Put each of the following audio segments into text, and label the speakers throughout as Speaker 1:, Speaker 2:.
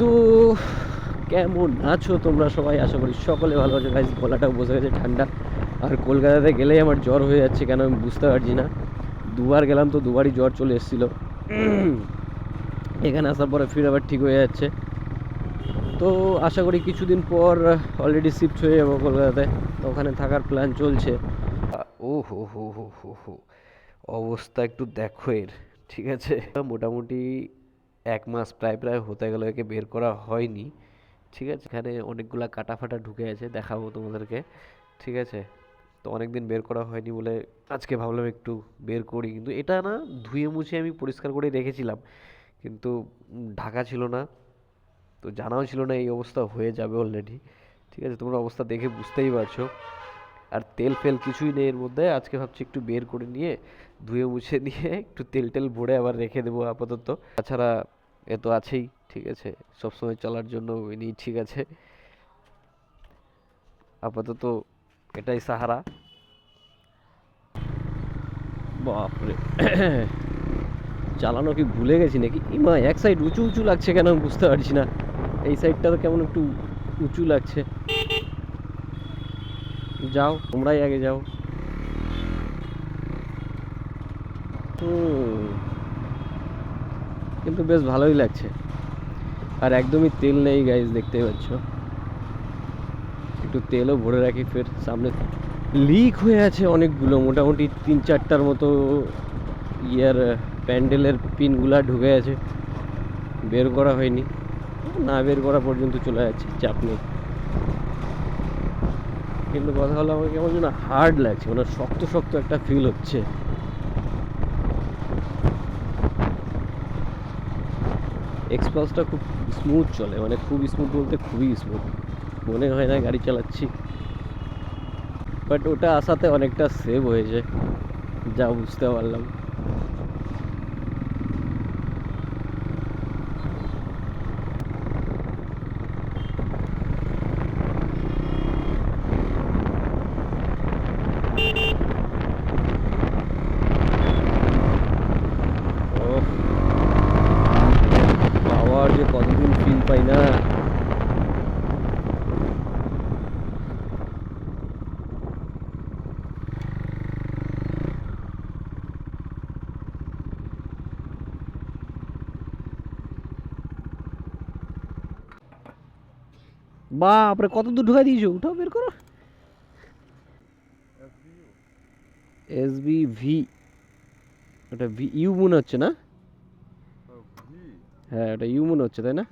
Speaker 1: তো কেমন আছো তোমরা সবাই? আশা করি সকলে ভালো আছো। গাইজ গলাটাও বসে গেছে ঠান্ডা। আর কলকাতাতে গেলেই আমার জ্বর হয়ে যাচ্ছে কেন আমি বুঝতে পারছি না। দুবার গেলাম তো দুবারই জ্বর চলে এসেছিল। এখানে আসার পরে ফির আবার ঠিক হয়ে যাচ্ছে। তো আশা করি কিছুদিন পর অলরেডি শিফট হয়ে যাব কলকাতাতে। তো ওখানে থাকার প্ল্যান চলছে। ও হো হো হো হো হো। অবস্থা একটু দেখো এর, ঠিক আছে? মোটামুটি এক মাস প্রায় প্রায় হতে গেল, একে বের করা হয়নি। ঠিক আছে? এখানে অনেকগুলা কাটা ফাটা ঢুকে আছে, দেখাবো তোমাদেরকে। ঠিক আছে? তো অনেক দিন বের করা হয়নি বলে আজকে ভাবলাম একটু বের করি। কিন্তু এটা না ধুয়ে মুছে আমি পরিষ্কার করে রেখেছিলাম। কিন্তু ঢাকা ছিল না, তো জানাও ছিল না এই অবস্থা হয়ে যাবে অলরেডি ঠিক আছে? তোমরা অবস্থা দেখে বুঝতেই পারছ। আর তেল ফেল কিছুই নেই এর মধ্যে। আজকে ভাবছি একটু বের করে নিয়ে, ধুয়ে মুছে নিয়ে একটু তেল টেল ভরে আবার রেখে দেবো আপাতত। তাছাড়া এ তো আছেই, ঠিক আছে। সবসময় চলার জন্য ইনি ঠিক আছে। আপাতত এটাই সাহারা। বাপরে। চালানো কি ভুলে গেছি নাকি? ইমা, এক সাইড উঁচু উঁচু লাগছে কেন? বুঝতে পারছি না। এই সাইডটা তো কেমন একটু উঁচু লাগছে। যাও, তোমরাই আগে যাও। কিন্তু বেশ ভালোই লাগছে। আর একদমই তেল নেই গাইজ দেখতেই পাচ্ছ। একটু তেলও ভরে রাখি ফের সামনে। লিক হয়ে আছে অনেকগুলো, মোটামুটি তিন চারটার মতো ইয়ার প্যান্ডেলের পিনগুলা ঢুকে আছে। বের করা হয়নি। না বের করা পর্যন্ত চলে যাচ্ছে, চাপ নেই। কিন্তু কথা হলো আমার কেমন যেন হার্ড লাগছে মানে শক্ত শক্ত একটা ফিল হচ্ছে। এক্সপালসটা খুব স্মুথ চলে মানে খুব স্মুথ বলতে খুবই স্মুথ মনে হয় না গাড়ি চালাচ্ছি। বাট ওটা আসাতে অনেকটা সেভ হয়েছে, যা বুঝতে পারলাম ওহ, পাওয়ার যে কতদিন ফিল পাই না বাপরে কত দূর ঢুকাই দিয়েছ? উঠাও বের করো। এস বি ভি ওটা ইউ মনে হচ্ছে না? হ্যাঁ ওটা ইউ মনে হচ্ছে তাই না?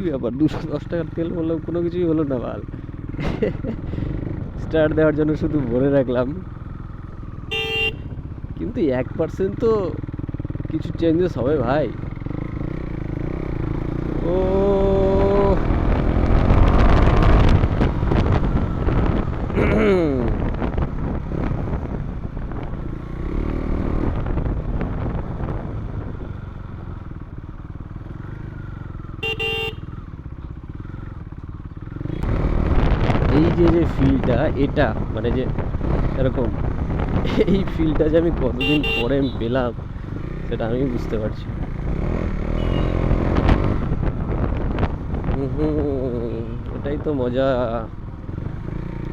Speaker 1: কি ব্যাপার? দুশো দশ টাকার তেল বললাম, কোনো কিছুই হলো না ভালো স্টার্ট দেওয়ার জন্য শুধু ভরে রাখলাম। কিন্তু এক পার্সেন্ট তো কিছু চেঞ্জেস হবে ভাই। ও এই যে যে ফিলটা এটা মানে যে, এরকম, এই ফিলটা যে আমি কতদিন পরে পেলাম, সেটা আমি বুঝতে পারছি এটাই তো মজা।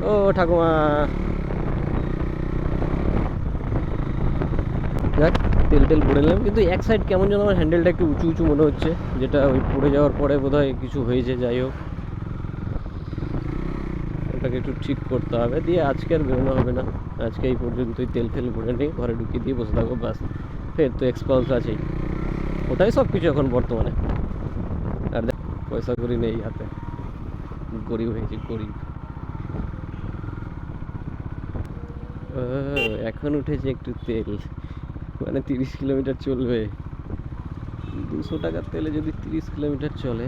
Speaker 1: ও, ঠাকুমা। যাক, তেল টেল ভরে নিলাম, কিন্তু এক সাইড কেমন যেন আমার হ্যান্ডেলটা একটু উঁচু উঁচু মনে হচ্ছে, যেটা ওই পড়ে যাওয়ার পরে বোধহয় কিছু হয়েছে, যাই হোক। ওটাকে একটু ঠিক করতে হবে। দিয়ে আজকে আর বেরোনো হবে না। আজকে এই পর্যন্তই তেল ফেল ভরে নিই, ঘরে ঢুকিয়ে দিয়ে বসে থাকব বাস ফের তো এক্সপালস আছেই। ওটাই সব কিছু এখন বর্তমানে। আর পয়সা করি নেই হাতে। গরিব হয়েছি, গরিব। এখন উঠেছে একটু তেল। মানে তিরিশ কিলোমিটার চলবে। দুশো টাকার তেলে যদি তিরিশ কিলোমিটার চলে।